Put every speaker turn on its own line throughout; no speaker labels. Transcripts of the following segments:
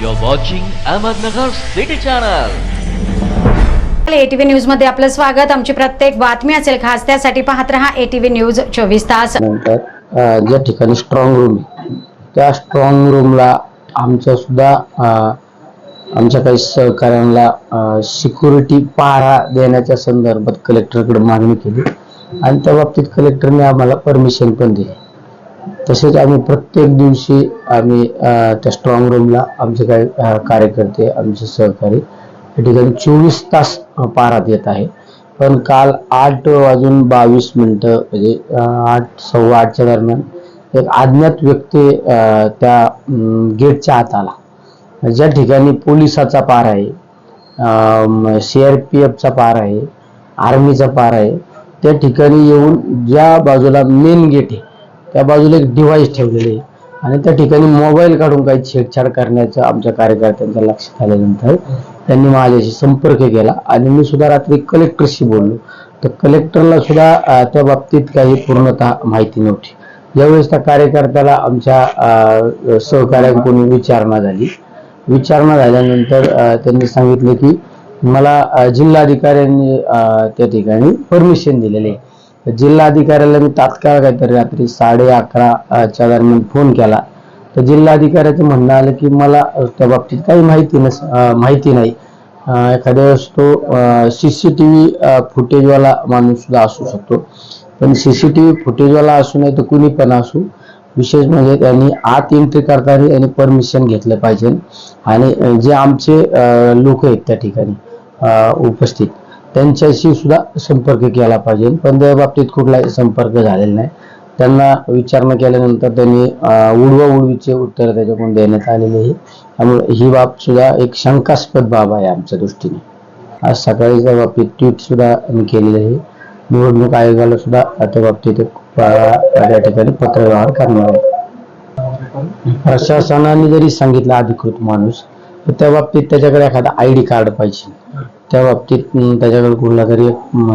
You're watching Ahmednagar City Channel.
ATV न्यूजमध्ये आपलं स्वागत. आमची प्रत्येक बातमी असेल खास त्यासाठी पाहत रहा एटीव्ही न्यूज चोवीस तास.
नंतर ज्या ठिकाणी स्ट्रॉंग रूम आहे त्या स्ट्रॉंग रूमला आमच्या सुद्धा आमच्या काही सहकाऱ्यांना सिक्युरिटी पहारा देण्याच्या संदर्भात कलेक्टरकडे मागणी केली. आणि त्या बाबतीत कलेक्टरने आम्हाला परमिशन पण दिली. तसेच आम्ही प्रत्येक दिवशी आम्ही त्या स्ट्रॉंग रूमला आमचे काही कार्यकर्ते आमचे सहकारी या ठिकाणी चोवीस तास पारात येत आहे. पण काल आठ वाजून बावीस मिनटं म्हणजे आठ सव्वा आठच्या दरम्यान एक अज्ञात व्यक्ती त्या गेटच्या आत आला. ज्या ठिकाणी पोलिसाचा पार आहे सी आर पी एफचा पार आहे आर्मीचा पार आहे त्या ठिकाणी येऊन ज्या बाजूला मेन गेट आहे त्या बाजूला एक डिव्हाइस ठेवलेले आहे. आणि त्या ठिकाणी मोबाईल काढून काही छेडछाड करण्याचं आमच्या कार्यकर्त्यांच्या लक्षात आल्यानंतर त्यांनी माझ्याशी संपर्क केला आणि मी सुद्धा रात्री कलेक्टरशी बोललो. तर कलेक्टरला सुद्धा त्या बाबतीत काही पूर्णतः माहिती नव्हती. यावेळेस त्या कार्यकर्त्याला आमच्या सहकार्यांकडून सहकाऱ्यांकडून विचारणा झाली. विचारणा झाल्यानंतर त्यांनी सांगितलं की मला जिल्हाधिकाऱ्यांनी त्या ठिकाणी परमिशन दिलेले आहे. जिल्हाधिकाऱ्याला मी तात्काळ काहीतरी रात्री साडे अकराच्या दरम्यान फोन केला. तर जिल्हाधिकाऱ्याचं म्हणणं आलं की मला त्या बाबतीत काही माहिती नस माहिती नाही. एखाद्या वेळेस तो सी सी टी व्ही फुटेजवाला माणूस सुद्धा असू शकतो. पण सी सी टी व्ही फुटेजवाला असू नाही तर कुणी पण असू विशेष म्हणजे त्यांनी आत एंट्री करताना त्यांनी परमिशन घेतलं पाहिजे. आणि जे आमचे लोक आहेत त्या ठिकाणी उपस्थित त्यांच्याशी सुद्धा संपर्क केला पाहिजे. पण त्या बाबतीत कुठलाही संपर्क झालेला नाही. त्यांना विचारणा केल्यानंतर त्यांनी अं, उडवा उडवीचे उत्तर त्याच्याकडून देण्यात आलेले आहे. त्यामुळे ही बाब सुद्धा एक शंकास्पद बाब आहे आमच्या दृष्टीने. आज सकाळी त्या बाबतीत ट्विट सुद्धा आम्ही केलेलं आहे. निवडणूक आयोगाला सुद्धा त्या बाबतीत या ठिकाणी पत्रव्यवहार करणार आहे. प्रशासनाने जरी सांगितलं अधिकृत माणूस त्या बाबतीत त्याच्याकडे एखादा आय डी कार्ड पाहिजे. त्या बाबतीत त्याच्याकडे कुठला तरी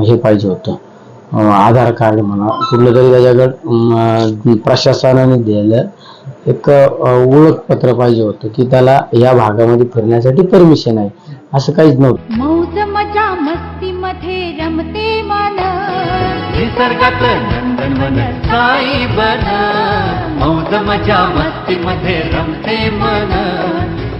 हे पाहिजे होतं. आधार कार्ड म्हणा कुठलं तरी त्याच्याकडे प्रशासनाने दिलेलं एक ओळखपत्र पाहिजे होतं की त्याला या भागामध्ये फिरण्यासाठी परमिशन आहे. असं काहीच नव्हतं.
मौज मजा मस्ती मध्ये रमते मन.
निसर्गात नंदनवन साई बन. मौज मजा मस्ती मध्ये रमते मन.